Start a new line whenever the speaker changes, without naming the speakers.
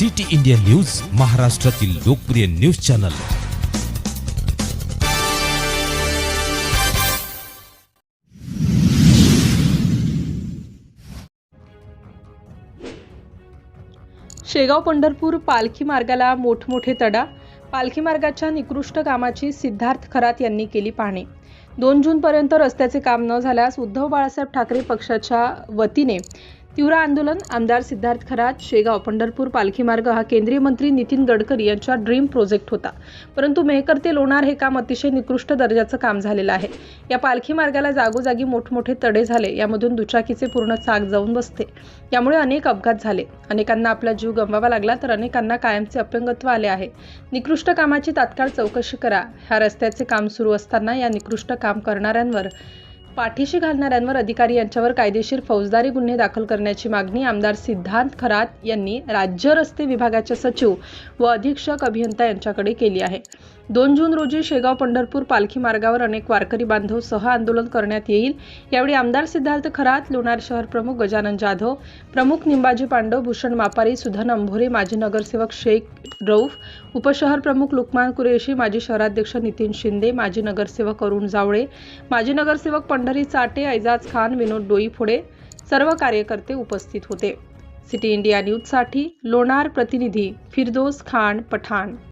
City India news महाराष्ट्रातील लोकप्रिय news channel.
Shegaon Pandharpur पालखी मार्गाला मोठमोठे तडा. पालखी मार्गाच्या निकृष्ट कामाची सिद्धार्थ खरात यांनी केली पाहणी. दोन जूनपर्यंत रस्त्याचे काम न झाल्यास उद्धव बाळासाहेब ठाकरे पक्षाच्या वतीने तीव्र आंदोलन आमदार सिद्धार्थ खरात शेगाव पंढरपूर पालखी मार्ग हा केंद्रीय मंत्री नितीन गडकरी यांचा ड्रीम प्रोजेक्ट होता. परंतु मेहकर ते लोणार हे काम अतिशय निकृष्ट दर्जाचं काम झालेलं आहे. या पालखी मार्गाला जागोजागी मोठमोठे तडे झाले यामधून दुचाकीचे पूर्ण चाक जाऊन बसते. यामुळे अनेक अपघात झाले. अनेकांना आपला जीव गमवावा लागला तर अनेकांना कायमचे अपंगत्व आले आहे. निकृष्ट कामाची तात्काळ चौकशी करा. ह्या रस्त्याचे काम सुरू असताना या निकृष्ट काम करणाऱ्यांवर पाठीशी घालणाऱ्यांवर अधिकारी यांच्यावर कायदेशीर फौजदारी गुन्हे दाखल करण्याची मागणी आमदार सिद्धांत खरात यांनी राज्य रस्ते विभागाचे सचिव व अधीक्षक अभियंता यांच्याकडे केली आहे. दोन जून रोजी शेगाव पंढरपूर पालखी मार्गावर अनेक वारकरी बांधव सह आंदोलन करण्यात येईल. यावेळी आमदार सिद्धार्थ खरात लोणार शहर प्रमुख गजानन जाधव प्रमुख निंबाजी पांडव भूषण मापारी सुधन अंभोरे माजी नगरसेवक शेख रौफ उपशहर प्रमुख लुकमान कुरेशी माजी शहराध्यक्ष नितीन शिंदे माजी नगरसेवक अरुण जावळे माजी नगरसेवक पंढरी चाटे ऐजाज खान विनोद डोईफोडे सर्व कार्यकर्ते उपस्थित होते. सिटी इंडिया न्यूजसाठी लोणार प्रतिनिधी फिरदोस खान पठाण.